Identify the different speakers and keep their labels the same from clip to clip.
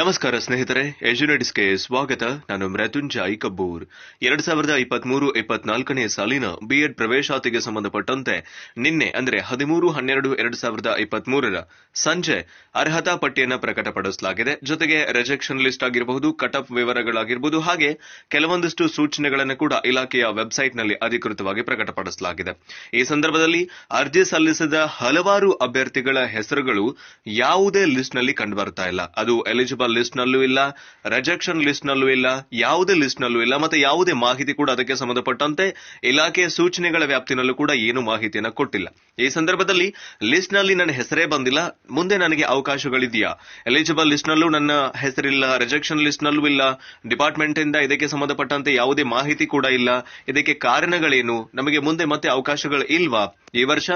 Speaker 1: ನಮಸ್ಕಾರ ಸ್ನೇಹಿತರೆ ಎಜುನೆಟಿಸ್ಗೆ ಸ್ವಾಗತ. ನಾನು ಮೃತ್ಯುಂಜಯ್ ಕಬ್ಬೂರ್. ಎರಡ್ ಸಾವಿರದ ಇಪ್ಪತ್ಮೂರು ಇಪ್ಪತ್ನಾಲ್ಕನೇ ಸಾಲಿನ ಬಿಎಡ್ ಪ್ರವೇಶಾತಿಗೆ ಸಂಬಂಧಪಟ್ಟಂತೆ ನಿನ್ನೆ, ಅಂದರೆ ಹದಿಮೂರು ಹನ್ನೆರಡು ಎರಡ್ ಸಾವಿರದ ಇಪ್ಪತ್ಮೂರರ ಸಂಜೆ, ಅರ್ಹತಾ ಪಟ್ಟಿಯನ್ನು ಪ್ರಕಟಪಡಿಸಲಾಗಿದೆ. ಜೊತೆಗೆ ರಿಜೆಕ್ಷನ್ ಲಿಸ್ಟ್ ಆಗಿರಬಹುದು ಕಟ್ ವಿವರಗಳಾಗಿರಬಹುದು, ಹಾಗೆ ಕೆಲವೊಂದಿಷ್ಟು ಸೂಚನೆಗಳನ್ನು ಕೂಡ ಇಲಾಖೆಯ ವೆಬ್ಸೈಟ್ನಲ್ಲಿ ಅಧಿಕೃತವಾಗಿ ಪ್ರಕಟಪಡಿಸಲಾಗಿದೆ. ಈ ಸಂದರ್ಭದಲ್ಲಿ ಅರ್ಜಿ ಸಲ್ಲಿಸಿದ ಹಲವಾರು ಅಭ್ಯರ್ಥಿಗಳ ಹೆಸರುಗಳು ಯಾವುದೇ ಲಿಸ್ಟ್ನಲ್ಲಿ ಕಂಡುಬರ್ತಾ ಇಲ್ಲ. ಅದು ಎಲಿಜಿಬಲ್ ಲಿಸ್ಟ್ ನಲ್ಲೂ ಇಲ್ಲ ರಿಜೆಕ್ಷನ್ ಲಿಸ್ಟ್ ನಲ್ಲೂ ಇಲ್ಲ, ಯಾವುದೇ ಲಿಸ್ಟ್ ನಲ್ಲೂ ಇಲ್ಲ, ಮತ್ತೆ ಯಾವುದೇ ಮಾಹಿತಿ ಕೂಡ ಅದಕ್ಕೆ ಸಂಬಂಧಪಟ್ಟಂತೆ ಇಲಾಖೆಯ ಸೂಚನೆಗಳ ವ್ಯಾಪ್ತಿನಲ್ಲೂ ಕೂಡ ಏನು ಮಾಹಿತಿಯನ್ನು ಕೊಟ್ಟಿಲ್ಲ. ಈ ಸಂದರ್ಭದಲ್ಲಿ ಲಿಸ್ಟ್ನಲ್ಲಿ ನನ್ನ ಹೆಸರೇ ಬಂದಿಲ್ಲ, ಮುಂದೆ ನನಗೆ ಅವಕಾಶಗಳಿದೆಯಾ? ಎಲಿಜಿಬಲ್ ಲಿಸ್ಟ್ ನಲ್ಲೂ ನನ್ನ ಹೆಸರಿಲ್ಲ ರಿಜೆಕ್ಷನ್ ಲಿಸ್ಟ್ ನಲ್ಲೂ ಇಲ್ಲ ಡಿಪಾರ್ಟ್ಮೆಂಟ್ ಇಂದ ಇದಕ್ಕೆ ಸಂಬಂಧಪಟ್ಟಂತೆ ಯಾವುದೇ ಮಾಹಿತಿ ಕೂಡ ಇಲ್ಲ, ಇದಕ್ಕೆ ಕಾರಣಗಳೇನು? ನಮಗೆ ಮುಂದೆ ಮತ್ತೆ ಅವಕಾಶಗಳು ಇಲ್ವಾ? ಈ ವರ್ಷ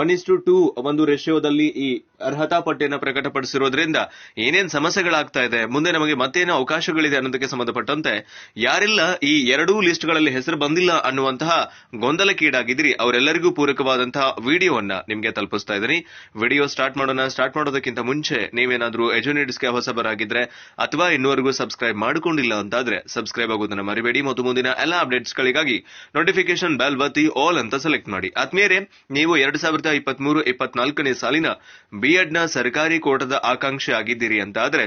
Speaker 1: ಒನ್ ಇಸ್ ಟು ಟೂ ಒಂದು ರೇಷಿಯೋದಲ್ಲಿ ಈ ಅರ್ಹತಾ ಪಟ್ಟಿಯನ್ನು ಪ್ರಕಟಪಡಿಸಿರೋದ್ರಿಂದ ಏನೇನ್ ಸಮಸ್ಯೆಗಳಾಗ್ತಾ ಇದೆ. ಮುಂದೆ ನಮಗೆ ಮತ್ತೇನು ಅವಕಾಶಗಳಿದೆ ಅನ್ನೋದಕ್ಕೆ ಸಂಬಂಧಪಟ್ಟಂತೆ ಯಾರೆಲ್ಲ ಈ ಎರಡೂ ಲಿಸ್ಟ್ಗಳಲ್ಲಿ ಹೆಸರು ಬಂದಿಲ್ಲ ಅನ್ನುವಂತಹ ಗೊಂದಲಕ್ಕೀಡಾಗಿದ್ರಿ ಅವರೆಲ್ಲರಿಗೂ ಪೂರಕವಾದಂತಹ ವಿಡಿಯೋವನ್ನ ನಿಮಗೆ ತಲುಪಿಸ್ತಾ ಇದ್ದೀನಿ. ವಿಡಿಯೋ ಸ್ಟಾರ್ಟ್ ಮಾಡೋಣ. ಸ್ಟಾರ್ಟ್ ಮಾಡೋದಕ್ಕಿಂತ ಮುಂಚೆ ನೀವೇನಾದ್ರೂ ಎಜುನೇಟ್ಸ್ಗೆ ಹೊಸಬರಾಗಿದ್ರೆ ಅಥವಾ ಇನ್ನುವರೆಗೂ ಸಬ್ಸ್ಕ್ರೈಬ್ ಮಾಡಿಕೊಂಡಿಲ್ಲ ಅಂತಾದ್ರೆ ಸಬ್ಸ್ಕ್ರೈಬ್ ಆಗೋದನ್ನ ಮರಿಬೇಡಿ. ಮತ್ತು ಮುಂದಿನ ಎಲ್ಲಾ ಅಪ್ಡೇಟ್ಸ್ಗಳಿಗಾಗಿ ನೋಟಿಫಿಕೇಶನ್ ಬೆಲ್ ಬತ್ತಿ ಆಲ್ ಅಂತ ಸೆಲೆಕ್ಟ್ ಮಾಡಿ. ಆತ್ಮೀಯರೇ, ನೀವು ಎರಡ್ ಸಾವಿರದ ಇಪ್ಪತ್ಮೂರು, ಇಪ್ಪತ್ನಾಲ್ಕನೇ ಸಾಲಿನ ಬಿಎಡ್ನ ಸರ್ಕಾರಿ ಕೋಟದ ಆಕಾಂಕ್ಷೆ ಆಗಿದ್ದೀರಿ ಅಂತಾದ್ರೆ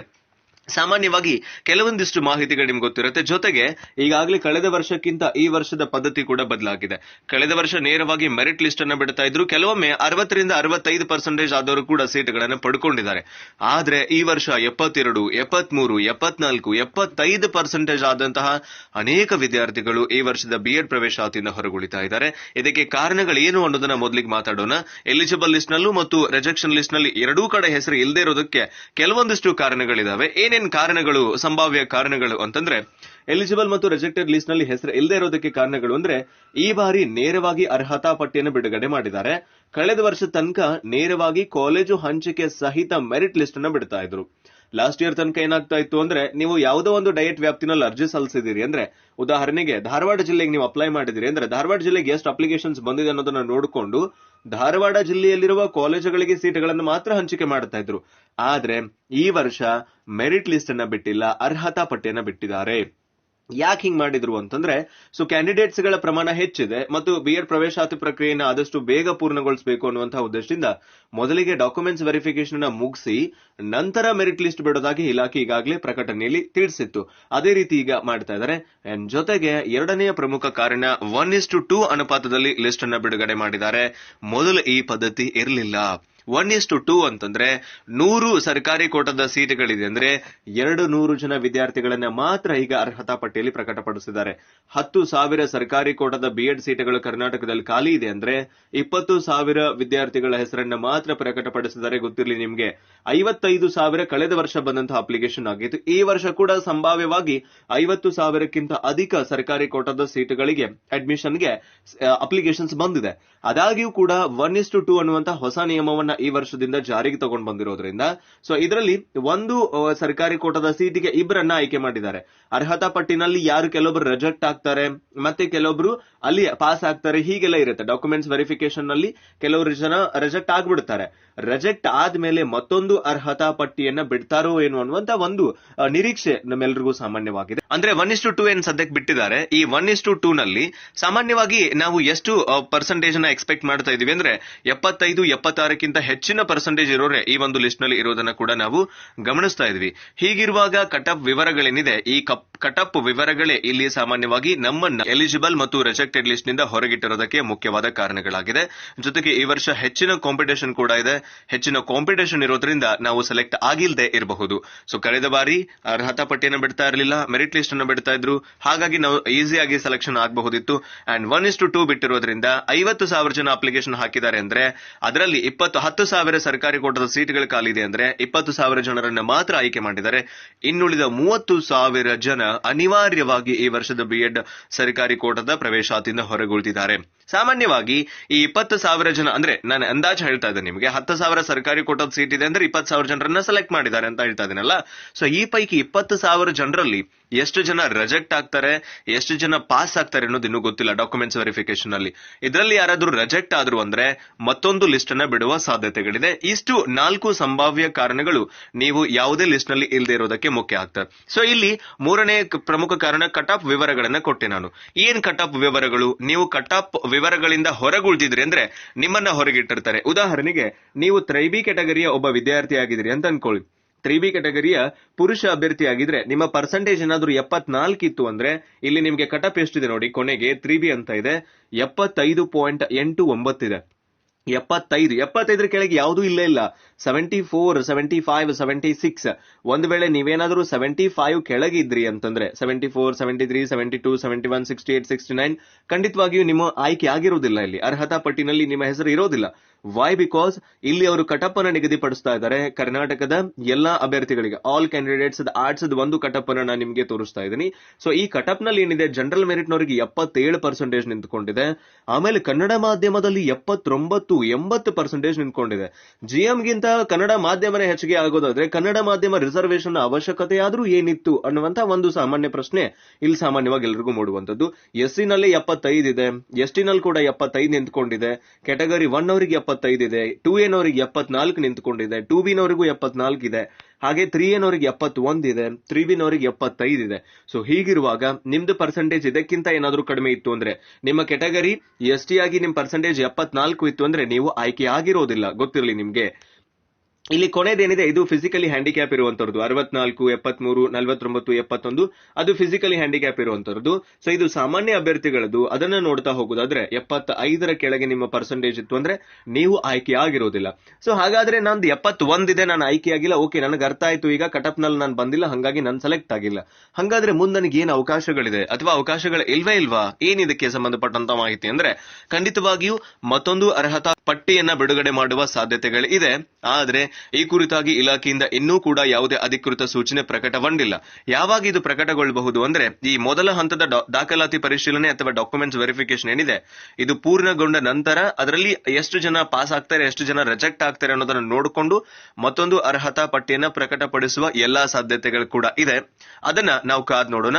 Speaker 1: ಸಾಮಾನ್ಯವಾಗಿ ಕೆಲವೊಂದಿಷ್ಟು ಮಾಹಿತಿಗಳು ನಿಮ್ಗೆ ಗೊತ್ತಿರುತ್ತೆ. ಜೊತೆಗೆ ಈಗಾಗಲೇ ಕಳೆದ ವರ್ಷಕ್ಕಿಂತ ಈ ವರ್ಷದ ಪದ್ಧತಿ ಕೂಡ ಬದಲಾಗಿದೆ. ಕಳೆದ ವರ್ಷ ನೇರವಾಗಿ ಮೆರಿಟ್ ಲಿಸ್ಟ್ ಅನ್ನ ಬಿಡ್ತಾ ಇದ್ರು. ಕೆಲವೊಮ್ಮೆ ಅರವತ್ತರಿಂದ ಅರವತ್ತೈದು ಪರ್ಸೆಂಟೇಜ್ ಆದವರು ಕೂಡ ಸೀಟ್ಗಳನ್ನು ಪಡ್ಕೊಂಡಿದ್ದಾರೆ. ಆದ್ರೆ ಈ ವರ್ಷ ಎಪ್ಪತ್ತೆರಡು, ಎಪ್ಪತ್ಮೂರು, ಎಪ್ಪತ್ನಾಲ್ಕು, ಎಪ್ಪತ್ತೈದು ಪರ್ಸೆಂಟೇಜ್ ಆದಂತಹ ಅನೇಕ ವಿದ್ಯಾರ್ಥಿಗಳು ಈ ವರ್ಷದ ಬಿಎಡ್ ಪ್ರವೇಶಾತಿಯಿಂದ ಹೊರಗುಳಿತಾ ಇದ್ದಾರೆ. ಇದಕ್ಕೆ ಕಾರಣಗಳೇನು ಅನ್ನೋದನ್ನ ಮೊದಲಿಗೆ ಮಾತಾಡೋಣ. ಎಲಿಜಿಬಲ್ ಲಿಸ್ಟ್ ನಲ್ಲೂ ಮತ್ತು ರಿಜೆಕ್ಷನ್ ಲಿಸ್ಟ್ನಲ್ಲಿ ಎರಡೂ ಕಡೆ ಹೆಸರು ಇಲ್ಲದೆ ಇರೋದಕ್ಕೆ ಕೆಲವೊಂದಿಷ್ಟು ಕಾರಣಗಳಿದಾವೆ. ಏನೇನ್ ಕಾರಣಗಳು, ಸಂಭಾವ್ಯ ಕಾರಣಗಳು ಅಂತಂದ್ರೆ ಎಲಿಜಿಬಲ್ ಮತ್ತು ರಿಜೆಕ್ಟೆಡ್ ಲಿಸ್ಟ್ನಲ್ಲಿ ಹೆಸರು ಇಲ್ಲದೆ ಇರೋದಕ್ಕೆ ಕಾರಣಗಳು ಅಂದ್ರೆ, ಈ ಬಾರಿ ನೇರವಾಗಿ ಅರ್ಹತಾ ಪಟ್ಟಿಯನ್ನು ಬಿಡುಗಡೆ ಮಾಡಿದ್ದಾರೆ. ಕಳೆದ ವರ್ಷ ತನಕ ನೇರವಾಗಿ ಕಾಲೇಜು ಹಂಚಿಕೆ ಸಹಿತ ಮೆರಿಟ್ ಲಿಸ್ಟ್ ಅನ್ನು ಬಿಡ್ತಾ ಇದ್ರು. ಲಾಸ್ಟ್ ಇಯರ್ ತನಕ ಏನಾಗ್ತಾ ಇತ್ತು ಅಂದ್ರೆ, ನೀವು ಯಾವುದೋ ಒಂದು ಡಯಟ್ ವ್ಯಾಪ್ತಿನಲ್ಲಿ ಅರ್ಜಿ ಸಲ್ಲಿಸಿದಿರಿ ಅಂದ್ರೆ, ಉದಾಹರಣೆಗೆ ಧಾರವಾಡ ಜಿಲ್ಲೆಗೆ ನೀವು ಅಪ್ಲೈ ಮಾಡಿದಿರಿ ಅಂದ್ರೆ, ಧಾರವಾಡ ಜಿಲ್ಲೆಗೆ ಎಷ್ಟು ಅಪ್ಲಿಕೇಶನ್ಸ್ ಬಂದಿದೆ ಅನ್ನೋದನ್ನ ನೋಡಿಕೊಂಡು ಧಾರವಾಡ ಜಿಲ್ಲೆಯಲ್ಲಿರುವ ಕಾಲೇಜುಗಳಿಗೆ ಸೀಟುಗಳನ್ನು ಮಾತ್ರ ಹಂಚಿಕೆ ಮಾಡ್ತಾ ಇದ್ರು. ಆದ್ರೆ ಈ ವರ್ಷ ಮೆರಿಟ್ ಲಿಸ್ಟ್ ಅನ್ನ ಬಿಟ್ಟಿಲ್ಲ, ಅರ್ಹತಾ ಪಟ್ಟಿಯನ್ನ ಬಿಟ್ಟಿದ್ದಾರೆ. ಯಾಕೆ ಹಿಂಗ್ ಮಾಡಿದ್ರು ಅಂತಂದ್ರೆ ಸೊ ಕ್ಯಾಂಡಿಡೇಟ್ಸ್ಗಳ ಪ್ರಮಾಣ ಹೆಚ್ಚಿದೆ ಮತ್ತು ಬಿ ಎಡ್ ಪ್ರವೇಶಾತಿ ಪ್ರಕ್ರಿಯೆಯನ್ನು ಆದಷ್ಟು ಬೇಗ ಪೂರ್ಣಗೊಳಿಸಬೇಕು ಅನ್ನುವಂತಹ ಉದ್ದೇಶದಿಂದ ಮೊದಲಿಗೆ ಡಾಕ್ಯುಮೆಂಟ್ಸ್ ವೆರಿಫಿಕೇಶನ್ ಅನ್ನ ಮುಗಿಸಿ, ನಂತರ ಮೆರಿಟ್ ಲಿಸ್ಟ್ ಬಿಡೋದಾಗಿ ಇಲಾಖೆ ಈಗಾಗಲೇ ಪ್ರಕಟಣೆಯಲ್ಲಿ ತಿಳಿಸಿತ್ತು. ಅದೇ ರೀತಿ ಈಗ ಮಾಡ್ತಾ ಇದ್ದಾರೆ ಜೊತೆಗೆ ಎರಡನೆಯ ಪ್ರಮುಖ ಕಾರಣ ಒನ್ ಇಸ್ ಟು ಟೂ ಅನುಪಾತದಲ್ಲಿ ಲಿಸ್ಟ್ ಅನ್ನ ಬಿಡುಗಡೆ ಮಾಡಿದ್ದಾರೆ. ಮೊದಲು ಈ ಪದ್ಧತಿ ಇರಲಿಲ್ಲ. ಒನ್ ಇಸ್ ಟು ಟೂ ಅಂತಂದ್ರೆ ನೂರು ಸರ್ಕಾರಿ ಕೋಟದ ಸೀಟ್ಗಳಿದೆ. ಅಂದ್ರೆ ಎರಡು ನೂರು ಜನ ವಿದ್ಯಾರ್ಥಿಗಳನ್ನ ಮಾತ್ರ ಈಗ ಅರ್ಹತಾ ಪಟ್ಟಿಯಲ್ಲಿ ಪ್ರಕಟಪಡಿಸಿದ್ದಾರೆ. ಹತ್ತು ಸಾವಿರ ಸರ್ಕಾರಿ ಕೋಟದ ಬಿಎಡ್ ಸೀಟ್ಗಳು ಕರ್ನಾಟಕದಲ್ಲಿ ಖಾಲಿ ಇದೆ ಅಂದ್ರೆ ಇಪ್ಪತ್ತು ಸಾವಿರ ವಿದ್ಯಾರ್ಥಿಗಳ ಹೆಸರನ್ನ ಮಾತ್ರ ಪ್ರಕಟಪಡಿಸಿದ್ದಾರೆ ಗೊತ್ತಿರಲಿ ನಿಮ್ಗೆ. ಐವತ್ತೈದು ಸಾವಿರ ಕಳೆದ ವರ್ಷ ಬಂದಂತಹ ಅಪ್ಲಿಕೇಶನ್ ಆಗಿತ್ತು. ಈ ವರ್ಷ ಕೂಡ ಸಂಭಾವ್ಯವಾಗಿ ಐವತ್ತು ಸಾವಿರಕ್ಕಿಂತ ಅಧಿಕ ಸರ್ಕಾರಿ ಕೋಟದ ಸೀಟ್ಗಳಿಗೆ ಅಡ್ಮಿಷನ್ಗೆ ಅಪ್ಲಿಕೇಶನ್ಸ್ ಬಂದಿದೆ. ಆದಾಗ್ಯೂ ಕೂಡ ಒನ್ ಇಸ್ ಟು ಟೂ ಅನ್ನುವಂತಹ ಹೊಸ ನಿಯಮವನ್ನ ಈ ವರ್ಷದಿಂದ ಜಾರಿಗೆ ತಗೊಂಡು ಬಂದಿರೋದ್ರಿಂದ. ಸೊ ಇದರಲ್ಲಿ ಒಂದು ಸರ್ಕಾರಿ ಕೋಟದ ಸೀಟಿಗೆ ಇಬ್ಬರನ್ನ ಆಯ್ಕೆ ಮಾಡಿದ್ದಾರೆ. ಅರ್ಹತಾ ಪಟ್ಟಿನಲ್ಲಿ ಯಾರು ಕೆಲವೊಬ್ರು ರಿಜೆಕ್ಟ್ ಆಗ್ತಾರೆ, ಮತ್ತೆ ಕೆಲವೊಬ್ರು ಅಲ್ಲಿ ಪಾಸ್ ಆಗ್ತಾರೆ, ಹೀಗೆಲ್ಲ ಇರುತ್ತೆ. ಡಾಕ್ಯುಮೆಂಟ್ಸ್ ವೆರಿಫಿಕೇಶನ್ನಲ್ಲಿ ಕೆಲವರು ಜನ ರಿಜೆಕ್ಟ್ ಆಗ್ಬಿಡ್ತಾರೆ. ರಿಜೆಕ್ಟ್ ಆದ್ಮೇಲೆ ಮತ್ತೊಂದು ಅರ್ಹತಾ ಪಟ್ಟಿಯನ್ನ ಬಿಡ್ತಾರೋ ಏನು ಅನ್ನುವಂತ ಒಂದು ನಿರೀಕ್ಷೆ ನಮ್ಮೆಲ್ಲರಿಗೂ ಸಾಮಾನ್ಯವಾಗಿದೆ. ಅಂದ್ರೆ ಒನ್ ಇಸ್ ಟು ಟೂ ಏನ್ ಸದ್ಯಕ್ಕೆ ಬಿಟ್ಟಿದ್ದಾರೆ, ಈ ಒನ್ ಇಸ್ ಟು ಟೂ ನಲ್ಲಿ ಸಾಮಾನ್ಯವಾಗಿ ನಾವು ಎಷ್ಟು ಪರ್ಸೆಂಟೇಜ್ನ ಎಕ್ಸ್ಪೆಕ್ಟ್ ಮಾಡ್ತಾ ಇದೀವಿ ಅಂದ್ರೆ ಎಪ್ಪತ್ತೈದು, ಎಪ್ಪತ್ತಾರಕ್ಕಿಂತ ಹೆಚ್ಚಿನ ಪರ್ಸೆಂಟೇಜ್ ಇರೋರೆ ಈ ಒಂದು ಲಿಸ್ಟ್ನಲ್ಲಿ ಇರೋದನ್ನ ಕೂಡ ನಾವು ಗಮನಿಸ್ತಾ ಇದ್ವಿ. ಹೀಗಿರುವಾಗ ಕಟಪ್ ವಿವರಗಳೇನಿದೆ, ಈ ಕಟಪ್ ವಿವರಗಳೇ ಇಲ್ಲಿ ಸಾಮಾನ್ಯವಾಗಿ ನಮ್ಮನ್ನ ಎಲಿಜಿಬಲ್ ಮತ್ತು ರಿಜೆಕ್ಟೆಡ್ ಲಿಸ್ಟ್ನಿಂದ ಹೊರಗಿಟ್ಟಿರೋದಕ್ಕೆ ಮುಖ್ಯವಾದ ಕಾರಣಗಳಾಗಿದೆ. ಜೊತೆಗೆ ಈ ವರ್ಷ ಹೆಚ್ಚಿನ ಕಾಂಪಿಟೇಷನ್ ಕೂಡ ಇದೆ. ಹೆಚ್ಚಿನ ಕಾಂಪಿಟೇಷನ್ ಇರೋದ್ರಿಂದ ನಾವು ಸೆಲೆಕ್ಟ್ ಆಗಿಲ್ಲದೆ ಇರಬಹುದು. ಸೊ ಕಳೆದ ಬಾರಿ ಅರ್ಹತಾ ಪಟ್ಟಿಯನ್ನು ಬಿಡ್ತಾ ಇರಲಿಲ್ಲ ಮೆರಿಟ್ ಲಿಸ್ಟ್ ಅನ್ನು ಬಿಡ್ತಾ ಇದ್ರು. ಹಾಗಾಗಿ ನಾವು ಈಸಿಯಾಗಿ selection ಆಗಬಹುದಿತ್ತು. And one is to two ಬಿಟ್ಟಿರೋದ್ರಿಂದ ಐವತ್ತು ಸಾವಿರ ಜನ ಅಪ್ಲಿಕೇಶನ್ ಹಾಕಿದ್ದಾರೆ ಅಂದ್ರೆ ಅದರಲ್ಲಿ ಇಪ್ಪತ್ತು, ಹತ್ತು ಸಾವಿರ ಸರ್ಕಾರಿ ಕೋಟದ ಸೀಟ್ಗಳು ಖಾಲಿದೆ ಅಂದ್ರೆ ಇಪ್ಪತ್ತು ಸಾವಿರ ಜನರನ್ನು ಮಾತ್ರ ಆಯ್ಕೆ ಮಾಡಿದ್ದಾರೆ. ಇನ್ನುಳಿದ ಮೂವತ್ತು ಸಾವಿರ ಜನ ಅನಿವಾರ್ಯವಾಗಿ ಈ ವರ್ಷದ ಬಿಎಡ್ ಸರ್ಕಾರಿ ಕೋಟದ ಪ್ರವೇಶಾತಿಯಿಂದ ಹೊರಗುಳಿದಿದ್ದಾರೆ. ಸಾಮಾನ್ಯವಾಗಿ ಈ ಇಪ್ಪತ್ತು ಸಾವಿರ ಜನ, ಅಂದ್ರೆ ನಾನು ಅಂದಾಜು ಹೇಳ್ತಾ ಇದ್ದೇನೆ ನಿಮಗೆ, ಹತ್ತು ಸಾವಿರ ಸರ್ಕಾರಿ ಕೋಟದ ಸೀಟ್ ಇದೆ ಅಂದ್ರೆ ಇಪ್ಪತ್ತು ಸಾವಿರ ಜನರನ್ನ ಸೆಲೆಕ್ಟ್ ಮಾಡಿದ್ದಾರೆ ಅಂತ ಹೇಳ್ತಾ ಇದ್ದೀನಲ್ಲ? ಸೊ ಈ ಪೈಕಿ ಇಪ್ಪತ್ತು ಸಾವಿರ ಜನರಲ್ಲಿ ಎಷ್ಟು ಜನ ರಿಜೆಕ್ಟ್ ಆಗ್ತಾರೆ, ಎಷ್ಟು ಜನ ಪಾಸ್ ಆಗ್ತಾರೆ ಅನ್ನೋದು ಇನ್ನೂ ಗೊತ್ತಿಲ್ಲ ಡಾಕ್ಯುಮೆಂಟ್ಸ್ ವೆರಿಫಿಕೇಶನ್ ಅಲ್ಲಿ. ಇದರಲ್ಲಿ ಯಾರಾದರೂ ರಿಜೆಕ್ಟ್ ಆದ್ರು ಅಂದ್ರೆ ಮತ್ತೊಂದು ಲಿಸ್ಟ್ ಅನ್ನ ಬಿಡುವ ಸಾಧ್ಯತೆಗಳಿದೆ. ಇಷ್ಟು ನಾಲ್ಕು ಸಂಭಾವ್ಯ ಕಾರಣಗಳು ನೀವು ಯಾವುದೇ ಲಿಸ್ಟ್ನಲ್ಲಿ ಇಲ್ಲದೆ ಇರೋದಕ್ಕೆ ಮುಖ್ಯ ಆಗ್ತದೆ ಸೊ ಇಲ್ಲಿ ಮೂರನೇ ಪ್ರಮುಖ ಕಾರಣ ಕಟ್ ಆಫ್ ವಿವರಗಳನ್ನ ಕೊಟ್ಟೆ ನಾನು. ಏನ್ ಕಟ್ ಆಫ್ ವಿವರಗಳು? ನೀವು ಕಟ್ ಆಫ್ ವಿವರಗಳಿಂದ ಹೊರಗುಳ್ತಿದ್ರಿ ಅಂದ್ರೆ ನಿಮ್ಮನ್ನ ಹೊರಗಿಟ್ಟಿರ್ತಾರೆ. ಉದಾಹರಣೆಗೆ, ನೀವು ತ್ರೈಬಿ ಕೆಟಗರಿಯ ಒಬ್ಬ ವಿದ್ಯಾರ್ಥಿ ಆಗಿದ್ರಿ ಅಂತ ಅನ್ಕೊಳ್ಳಿ ತ್ರಿಬಿ ಕೆಟಗರಿಯ ಪುರುಷ ಅಭ್ಯರ್ಥಿ ಆಗಿದ್ರೆ ನಿಮ್ಮ ಪರ್ಸೆಂಟೇಜ್ ಏನಾದ್ರೂ ಎಪ್ಪತ್ನಾಲ್ಕು ಇತ್ತು ಅಂದ್ರೆ ಇಲ್ಲಿ ನಿಮ್ಗೆ ಕಟಪ್ ಎಷ್ಟಿದೆ ನೋಡಿ, ಕೊನೆಗೆ ತ್ರೀ ಬಿ ಅಂತ ಇದೆ. ಎಪ್ಪತ್ತೈದು ಪಾಯಿಂಟ್ ಎಂಟು ಒಂಬತ್ತಿದೆ ಎಪ್ಪತ್ತೈದು, ಎಪ್ಪತ್ತೈದರ ಕೆಳಗೆ ಯಾವುದೂ ಇಲ್ಲೇ ಇಲ್ಲ. Seventy four seventy five seventy six ಒಂದು ವೇಳೆ ನೀವೇನಾದರೂ ಸೆವೆಂಟಿ ಫೈವ್ ಕೆಳಗಿದ್ರಿ ಅಂತಂದ್ರೆ seventy four seventy three seventy two seventy one sixty eight sixty nine ಖಂಡಿತವಾಗಿಯೂ ನಿಮ್ಮ ಆಯ್ಕೆ ಆಗಿರೋದಿಲ್ಲ ಇಲ್ಲಿ. ಅರ್ಹತಾ ಪಟ್ಟಿನಲ್ಲಿ ನಿಮ್ಮ ಹೆಸರು ಇರೋದಿಲ್ಲ. ವೈ ಬಿಕಾಸ್ ಇಲ್ಲಿ ಅವರು ಕಟಪ್ ಅನ್ನ ನಿಗದಿಪಡಿಸ್ತಾ ಇದ್ದಾರೆ. ಕರ್ನಾಟಕದ ಎಲ್ಲಾ ಅಭ್ಯರ್ಥಿಗಳಿಗೆ ಆಲ್ ಕ್ಯಾಂಡಿಡೇಟ್ಸ್ ಆರ್ಟ್ಸ್ ಒಂದು ಕಟಪ್ ಅನ್ನ ನಾನು ನಿಮಗೆ ತೋರಿಸ್ತಾ ಇದ್ದೀನಿ. ಸೊ ಈ ಕಟಪ್ನಲ್ಲಿ ಏನಿದೆ? ಜನರಲ್ ಮೆರಿಟ್ ನವರಿಗೆ ಎಪ್ಪತ್ತೇಳು ಪರ್ಸೆಂಟೇಜ್ ನಿಂತ್ಕೊಂಡಿದೆ. ಆಮೇಲೆ ಕನ್ನಡ ಮಾಧ್ಯಮದಲ್ಲಿ ಎಪ್ಪತ್ತೊಂಬತ್ತು, ಎಂಬತ್ತು ಪರ್ಸೆಂಟೇಜ್ ನಿಂತ್ಕೊಂಡಿದೆ. ಜಿಎಂಗಿಂತ ಕನ್ನಡ ಮಾಧ್ಯಮನೇ ಹೆಚ್ಚಿಗೆ ಆಗೋದಾದ್ರೆ, ಕನ್ನಡ ಮಾಧ್ಯಮ ರಿಸರ್ವೇಶನ್ ಅವಶ್ಯಕತೆ ಆದ್ರೂ ಏನಿತ್ತು ಅನ್ನುವಂತ ಒಂದು ಸಾಮಾನ್ಯ ಪ್ರಶ್ನೆ ಇಲ್ಲಿ ಸಾಮಾನ್ಯವಾಗಿ ಎಲ್ರಿಗೂ ಮೂಡುವಂತದ್ದು ಎಸ್ ಸಿ ನಲ್ಲಿ ಎಪ್ಪತ್ತೈದು ಇದೆ. ಎಸ್ ಟಿ ನಲ್ಲಿ ಕೂಡ ಎಪ್ಪತ್ತೈದು ನಿಂತ್ಕೊಂಡಿದೆ. ಕ್ಯಾಟಗರಿ ಒನ್ ಅವರಿಗೆ ಎಪ್ಪತ್ತೈದು ಇದೆ. ಟೂ ಅವರಿಗೆ ಎಪ್ಪತ್ನಾಲ್ಕು ನಿಂತ್ಕೊಂಡಿದೆ. ಟೂ ಬಿ ನವರಿಗೂ ಎಪ್ಪತ್ನಾಲ್ಕು ಇದೆ. ಹಾಗೆ ತ್ರೀ ಎನ್ ಅವರಿಗೆ ಎಪ್ಪತ್ತೊಂದು ಇದೆ. ತ್ರೀ ಬಿ ನವರಿಗೆ ಎಪ್ಪತ್ತೈದು ಇದೆ. ಸೊ ಹೀಗಿರುವಾಗ ನಿಮ್ದು ಪರ್ಸೆಂಟೇಜ್ ಇದಕ್ಕಿಂತ ಏನಾದರೂ ಕಡಿಮೆ ಇತ್ತು ಅಂದ್ರೆ, ನಿಮ್ಮ ಕೆಟಗರಿ ಎಸ್ ಟಿ ಆಗಿ ನಿಮ್ಮ ಪರ್ಸೆಂಟೇಜ್ ಎಪ್ಪತ್ನಾಲ್ಕು ಇತ್ತು ಅಂದ್ರೆ ನೀವು ಆಯ್ಕೆ ಆಗಿರೋದಿಲ್ಲ. ಗೊತ್ತಿರಲಿ ನಿಮ್ಗೆ. ಇಲ್ಲಿ ಕೊನೆದೇನಿದೆ ಇದು ಫಿಸಿಕಲಿ ಹ್ಯಾಂಡಿಕ್ಯಾಪ್ ಇರುವಂತದ್ದು ಅರವತ್ನಾಲ್ಕು, ಎಪ್ಪತ್ಮೂರು, ನಲವತ್ತೊಂಬತ್ತು, ಎಪ್ಪತ್ತೊಂದು, ಅದು ಫಿಸಿಕಲಿ ಹ್ಯಾಂಡಿಕ್ಯಾಪ್ ಇರುವಂತದ್ದು ಸೊ ಇದು ಸಾಮಾನ್ಯ ಅಭ್ಯರ್ಥಿಗಳದ್ದು. ಅದನ್ನ ನೋಡ್ತಾ ಹೋಗೋದಾದ್ರೆ ಎಪ್ಪತ್ತ ಐದರ ಕೆಳಗೆ ನಿಮ್ಮ ಪರ್ಸೆಂಟೇಜ್ ಇತ್ತು ಅಂದ್ರೆ ನೀವು ಆಯ್ಕೆ ಆಗಿರೋದಿಲ್ಲ. ಸೊ ಹಾಗಾದ್ರೆ ನಂದು ಎಪ್ಪತ್ತೊಂದಿದೆ ನಾನು ಆಯ್ಕೆ ಆಗಿಲ್ಲ. ಓಕೆ ನನಗೆ ಅರ್ಥ ಆಯ್ತು. ಈಗ ಕಟಪ್ನಲ್ಲಿ ನಾನು ಬಂದಿಲ್ಲ, ಹಂಗಾಗಿ ನಾನು ಸೆಲೆಕ್ಟ್ ಆಗಿಲ್ಲ. ಹಂಗಾದ್ರೆ ಮುಂದೆ ನನಗೆ ಏನು ಅವಕಾಶಗಳಿದೆ? ಅಥವಾ ಅವಕಾಶಗಳು ಇಲ್ವೇ ಇಲ್ವಾ? ಏನ್ ಇದಕ್ಕೆ ಸಂಬಂಧಪಟ್ಟಂತ ಮಾಹಿತಿ ಅಂದ್ರೆ, ಖಂಡಿತವಾಗಿಯೂ ಮತ್ತೊಂದು ಅರ್ಹತಾ ಪಟ್ಟಿಯನ್ನ ಬಿಡುಗಡೆ ಮಾಡುವ ಸಾಧ್ಯತೆಗಳು ಇದೆ ಆದ್ರೆ ಈ ಕುರಿತಾಗಿ ಇಲಾಖೆಯಿಂದ ಇನ್ನೂ ಕೂಡ ಯಾವುದೇ ಅಧಿಕೃತ ಸೂಚನೆ ಪ್ರಕಟಗೊಂಡಿಲ್ಲ. ಯಾವಾಗ ಇದು ಪ್ರಕಟಗೊಳ್ಳಬಹುದು ಅಂದ್ರೆ ಈ ಮೊದಲ ಹಂತದ ದಾಖಲಾತಿ ಪರಿಶೀಲನೆ ಅಥವಾ ಡಾಕ್ಯುಮೆಂಟ್ಸ್ ವೆರಿಫಿಕೇಶನ್ ಏನಿದೆ, ಇದು ಪೂರ್ಣಗೊಂಡ ನಂತರ ಅದರಲ್ಲಿ ಎಷ್ಟು ಜನ ಪಾಸ್ ಆಗ್ತಾರೆ, ಎಷ್ಟು ಜನ ರಿಜೆಕ್ಟ್ ಆಗ್ತಾರೆ ಅನ್ನೋದನ್ನು ನೋಡಿಕೊಂಡು ಮತ್ತೊಂದು ಅರ್ಹತಾ ಪಟ್ಟಿಯನ್ನು ಪ್ರಕಟಪಡಿಸುವ ಎಲ್ಲಾ ಸಾಧ್ಯತೆಗಳು ಕೂಡ ಇದೆ. ಅದನ್ನ ನಾವು ಕಾದ್ ನೋಡೋಣ.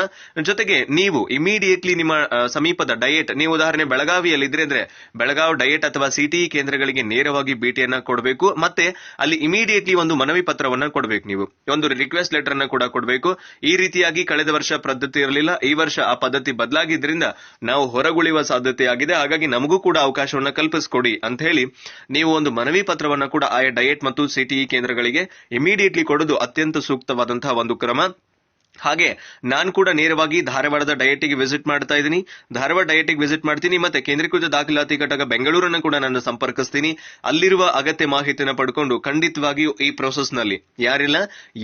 Speaker 1: ಜೊತೆಗೆ ನೀವು ಇಮಿಡಿಯೇಟ್ಲಿ ನಿಮ್ಮ ಸಮೀಪದ ಡಯೆಟ್, ನೀವು ಉದಾಹರಣೆ ಬೆಳಗಾವಿಯಲ್ಲಿ ಇದ್ರೆ ಅಂದ್ರೆ ಬೆಳಗಾವಿ ಡಯೆಟ್ ಅಥವಾ ಸಿಟಿ ಕೇಂದ್ರಗಳಿಗೆ ನೇರವಾಗಿ ಭೇಟಿಯನ್ನ ಕೊಡಬೇಕು. ಮತ್ತೆ ಅಲ್ಲಿ ಇಮಿಡಿಯೇಟ್ಲಿ ಒಂದು ಮನವಿ ಪತ್ರವನ್ನ ಕೊಡಬೇಕು ನೀವು. ಒಂದು ರಿಕ್ವೆಸ್ಟ್ ಲೆಟರ್ ಅನ್ನ ಕೂಡ ಕೊಡಬೇಕು. ಈ ರೀತಿಯಾಗಿ ಕಳೆದ ವರ್ಷ ಪದ್ಧತಿ ಇರಲಿಲ್ಲ. ಈ ವರ್ಷ ಆ ಪದ್ಧತಿ ಬದಲಾಗಿದ್ದರಿಂದ ನಾವು ಹೊರಗುಳಿಯುವ ಸಾಧ್ಯತೆ ಆಗಿದೆ. ಹಾಗಾಗಿ ನಮಗೂ ಕೂಡ ಅವಕಾಶವನ್ನ ಕಲ್ಪಿಸಿಕೊಡಿ ಅಂತ ಹೇಳಿ ನೀವು ಒಂದು ಮನವಿ ಪತ್ರವನ್ನ ಕೂಡ ಆಯಾ ಡಯಟ್ ಮತ್ತು ಸಿಟಿಇ ಕೇಂದ್ರಗಳಿಗೆ ಇಮಿಡಿಯೇಟ್ಲಿ ಕೊಡೋದು ಅತ್ಯಂತ ಸೂಕ್ತವಾದಂತಹ ಒಂದು ಕ್ರಮ. ಹಾಗೆ ನಾನು ಕೂಡ ನೇರವಾಗಿ ಧಾರವಾಡದ ಡಯಟಿಗೆ ವಿಸಿಟ್ ಮಾಡ್ತಾ ಇದ್ದೀನಿ. ಧಾರವಾಡ ಡಯಟಿಗೆ ವಿಸಿಟ್ ಮಾಡ್ತೀನಿ, ಮತ್ತೆ ಕೇಂದ್ರೀಕೃತ ದಾಖಲಾತಿ ಘಟಕ ಬೆಂಗಳೂರನ್ನು ಕೂಡ ನಾನು ಸಂಪರ್ಕಿಸ್ತೀನಿ. ಅಲ್ಲಿರುವ ಅಗತ್ಯ ಮಾಹಿತಿಯನ್ನು ಪಡ್ಕೊಂಡು ಖಂಡಿತವಾಗಿಯೂ ಈ ಪ್ರೊಸೆಸ್ನಲ್ಲಿ. ಯಾರೆಲ್ಲ,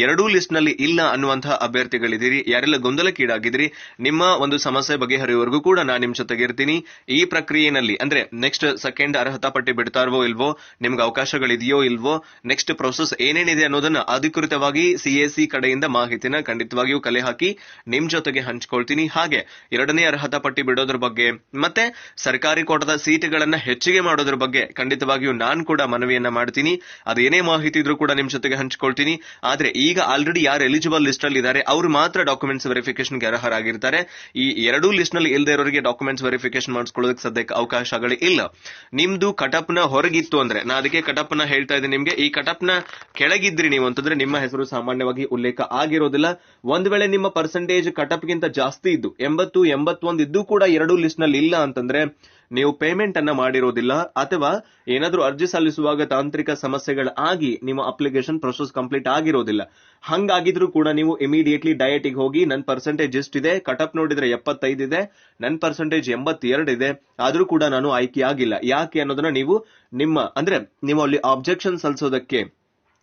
Speaker 1: ಎರಡೂ ಲಿಸ್ಟ್ನಲ್ಲಿ ಇಲ್ಲ ಅನ್ನುವಂತಹ ಅಭ್ಯರ್ಥಿಗಳಿದ್ದೀರಿ. ಯಾರೆಲ್ಲ, ಗೊಂದಲಕ್ಕೀಡಾಗಿದ್ದೀರಿ. ನಿಮ್ಮ ಒಂದು ಸಮಸ್ಯೆ ಬಗೆಹರಿಯುವವರೆಗೂ ಕೂಡ ನಾನು ನಿಮ್ ಜೊತೆಗೆ ಇರ್ತೀನಿ. ಈ ಪ್ರಕ್ರಿಯೆನಲ್ಲಿ, ಅಂದ್ರೆ ನೆಕ್ಸ್ಟ್ ಸೆಕೆಂಡ್ ಅರ್ಹತಾ ಪಟ್ಟಿ ಬಿಡ್ತಾರವೋ ಇಲ್ವೋ, ನಿಮ್ಗೆ ಅವಕಾಶಗಳಿದೆಯೋ ಇಲ್ವೋ ನೆಕ್ಸ್ಟ್ ಪ್ರೊಸೆಸ್ ಏನೇನಿದೆ ಅನ್ನೋದನ್ನ ಅಧಿಕೃತವಾಗಿ ಸಿಎಸಿ ಕಡೆಯಿಂದ ಮಾಹಿತಿನ ಖಂಡಿತವಾಗಿಯೂ ಕಲೆ ಹಾಕಿ ನಿಮ್ ಜೊತೆಗೆ ಹಂಚ್ಕೊಳ್ತೀನಿ. ಹಾಗೆ ಎರಡನೇ ಅರ್ಹತಾ ಪಟ್ಟಿ ಬಿಡೋದ್ರ ಬಗ್ಗೆ ಮತ್ತೆ ಸರ್ಕಾರಿ ಕೋಟದ ಸೀಟುಗಳನ್ನ ಹೆಚ್ಚಿಗೆ ಮಾಡೋದ್ರ ಬಗ್ಗೆ ಖಂಡಿತವಾಗಿಯೂ ನಾನ್ ಕೂಡ ಮನವಿಯನ್ನ ಮಾಡ್ತೀನಿ. ಅದೇನೇ ಮಾಹಿತಿ ಇದ್ರೂ ಕೂಡ ನಿಮ್ ಜೊತೆಗೆ ಹಂಚ್ಕೊಳ್ತೀನಿ. ಆದ್ರೆ ಈಗ ಆಲ್ರೆಡಿ ಯಾರು ಎಲಿಜಿಬಲ್ ಲಿಸ್ಟ್ ಅಲ್ಲಿ ಇದ್ದಾರೆ ಅವ್ರು ಮಾತ್ರ ಡಾಕ್ಯುಮೆಂಟ್ಸ್ ವೆರಿಫಿಕೇಶನ್ಗೆ ಅರ್ಹರಾಗಿರ್ತಾರೆ. ಈ ಎರಡೂ ಲಿಸ್ಟ್ನಲ್ಲಿ ಇಲ್ಲದೆ ಇರೋರಿಗೆ ಡಾಕ್ಯುಮೆಂಟ್ಸ್ ವೆರಿಫಿಕೇಶನ್ ಮಾಡಿಸ್ಕೊಳ್ಳೋದಕ್ಕೆ ಸದ್ಯಕ್ಕೆ ಅವಕಾಶಗಳು ಇಲ್ಲ. ನಿಮ್ದು ಕಟಪ್ನ ಹೊರಗಿತ್ತು ಅಂದ್ರೆ, ನಾ ಅದಕ್ಕೆ ಕಟಪ್ನ ಹೇಳ್ತಾ ಇದ್ದೀನಿ ನಿಮ್ಗೆ, ಈ ಕಟಪ್ನ ಕೆಳಗಿದ್ರಿ ನೀವು ಅಂತಂದ್ರೆ ನಿಮ್ಮ ಹೆಸರು ಸಾಮಾನ್ಯವಾಗಿ ಉಲ್ಲೇಖ ಆಗಿರೋದಿಲ್ಲ. ಒಂದ್ ವೇಳೆ ನಿಮ್ಮ ಪರ್ಸೆಂಟೇಜ್ ಕಟಪ್ಗಿಂತ ಜಾಸ್ತಿ ಇದ್ದು, ಎಂಬತ್ತು, ಎಂಬತ್ತೊಂದು ಇದ್ದು ಕೂಡ ಎರಡೂ ಲಿಸ್ಟ್ನಲ್ಲಿ ಇಲ್ಲ ಅಂತಂದ್ರೆ ನೀವು ಪೇಮೆಂಟ್ ಅನ್ನ ಮಾಡಿರೋದಿಲ್ಲ, ಅಥವಾ ಏನಾದರೂ ಅರ್ಜಿ ಸಲ್ಲಿಸುವಾಗ ತಾಂತ್ರಿಕ ಸಮಸ್ಯೆಗಳಾಗಿ ನಿಮ್ಮ ಅಪ್ಲಿಕೇಶನ್ ಪ್ರೊಸೆಸ್ ಕಂಪ್ಲೀಟ್ ಆಗಿರೋದಿಲ್ಲ. ಹಂಗಾಗಿದ್ರು ಕೂಡ ನೀವು ಇಮಿಡಿಯೇಟ್ಲಿ ಡಯಟಿಗೆ ಹೋಗಿ ನನ್ನ ಪರ್ಸೆಂಟೇಜ್ ಎಷ್ಟಿದೆ ಕಟಪ್ ನೋಡಿದ್ರೆ ಎಪ್ಪತ್ತೈದು ಇದೆ ನನ್ನ ಪರ್ಸೆಂಟೇಜ್ ಎಂಬತ್ತೆರಡು ಇದೆ, ಆದರೂ ಕೂಡ ನಾನು ಆಯ್ಕೆ ಆಗಿಲ್ಲ. ಯಾಕೆ ಅನ್ನೋದನ್ನ ನೀವು ನಿಮ್ಮ, ಅಂದ್ರೆ ನೀವು ಅಲ್ಲಿ ಆಬ್ಜೆಕ್ಷನ್ ಸಲ್ಲಿಸೋದಕ್ಕೆ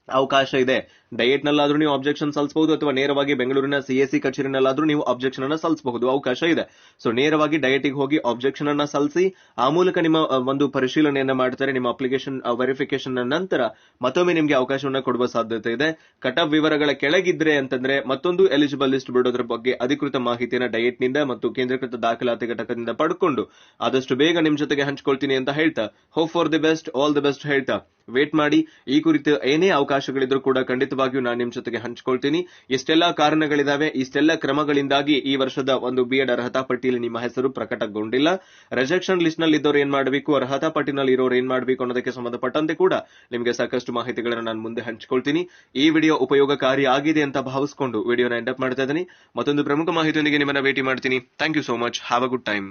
Speaker 1: ಅವಕಾಶ ಇದೆ. ಡಯಟ್ ನಲ್ಲಾದ್ರೂ ನೀವು ಅಬ್ಜೆಕ್ಷನ್ ಸಲ್ಲಿಸಬಹುದು ಅಥವಾ ನೇರವಾಗಿ ಬೆಂಗಳೂರಿನ ಸಿಎಸಿ ಕಚೇರಿನಲ್ಲಾದ್ರೂ ನೀವು ಅಬ್ಜೆಕ್ಷನ್ ಅನ್ನ ಸಲ್ಲಿಸಬಹುದು ಅವಕಾಶ ಇದೆ. ಸೊ ನೇರವಾಗಿ ಡಯಟಿಗೆ ಹೋಗಿ ಅಬ್ಜೆಕ್ಷನ್ ಅನ್ನ ಸಲ್ಲಿಸಿ ಆ ಮೂಲಕ ನಿಮ್ಮ ಒಂದು ಪರಿಶೀಲನೆಯನ್ನ ಮಾಡ್ತಾರೆ, ನಿಮ್ಮ ಅಪ್ಲಿಕೇಶನ್ ವೆರಿಫಿಕೇಶನ್ ನಂತರ ಮತ್ತೊಮ್ಮೆ ನಿಮಗೆ ಅವಕಾಶವನ್ನ ಕೊಡುವ ಸಾಧ್ಯತೆ ಇದೆ. ಕಟ್ ಆಫ್ ವಿವರಗಳ ಕೆಳಗಿದ್ರೆ ಅಂತಂದ್ರೆ ಮತ್ತೊಂದು ಎಲಿಜಿಬಲ್ ಲಿಸ್ಟ್ ಬಿಡೋದ್ರ ಬಗ್ಗೆ ಅಧಿಕೃತ ಮಾಹಿತಿಯನ್ನ ಡಯಟ್ನಿಂದ ಮತ್ತು ಕೇಂದ್ರೀಕೃತ ದಾಖಲಾತಿ ಘಟಕದಿಂದ ಪಡ್ಕೊಂಡು ಆದಷ್ಟು ಬೇಗ ನಿಮ್ ಜೊತೆಗೆ ಹಂಚ್ಕೊಳ್ತೀನಿ ಅಂತ ಹೇಳ್ತಾ hope for the best all the best ಹೇಳ್ತಾ ವೇಟ್ ಮಾಡಿ. ಈ ಕುರಿತು ಏನೇ ಅವಕಾಶಗಳಿದ್ರು ಕೂಡ ಖಂಡಿತವಾಗಿಯೂ ನಾನು ನಿಮ್ಮ ಜೊತೆಗೆ ಹಂಚ್ಕೊಳ್ತೀನಿ. ಇಷ್ಟೆಲ್ಲಾ ಕಾರಣಗಳಿದಾವೆ, ಇಷ್ಟೆಲ್ಲ ಕ್ರಮಗಳಿಂದಾಗಿ ಈ ವರ್ಷದ ಒಂದು ಬಿ ಎಡ್ ಅರ್ಹತಾ ಪಟ್ಟಿಯಲ್ಲಿ ನಿಮ್ಮ ಹೆಸರು ಪ್ರಕಟಗೊಂಡಿಲ್ಲ. ರಿಜೆಕ್ಷನ್ ಲಿಸ್ಟ್ನಲ್ಲಿ ಇದ್ದವರು ಏನ್ ಮಾಡಬೇಕು, ಅರ್ಹತಾ ಪಟ್ಟಿನಲ್ಲಿ ಇರೋರು ಏನ್ ಮಾಡಬೇಕು ಅನ್ನೋದಕ್ಕೆ ಸಂಬಂಧಪಟ್ಟಂತೆ ಕೂಡ ನಿಮಗೆ ಸಾಕಷ್ಟು ಮಾಹಿತಿಗಳನ್ನು ನಾನು ಮುಂದೆ ಹಂಚ್ಕೊಳ್ತೀನಿ. ಈ ವಿಡಿಯೋ ಉಪಯೋಗಕಾರಿ ಆಗಿದೆ ಅಂತ ಭಾವಿಸಿಕೊಂಡು ವಿಡಿಯೋನ ಎಂಡಪ್ ಮಾಡ್ತಾ ಇದ್ದೀನಿ. ಮತ್ತೊಂದು ಪ್ರಮುಖ ಮಾಹಿತಿಯೊಂದಿಗೆ ನಿಮ್ಮನ್ನ ಭೇಟಿ ಮಾಡ್ತೀನಿ. Thank you so much have a good time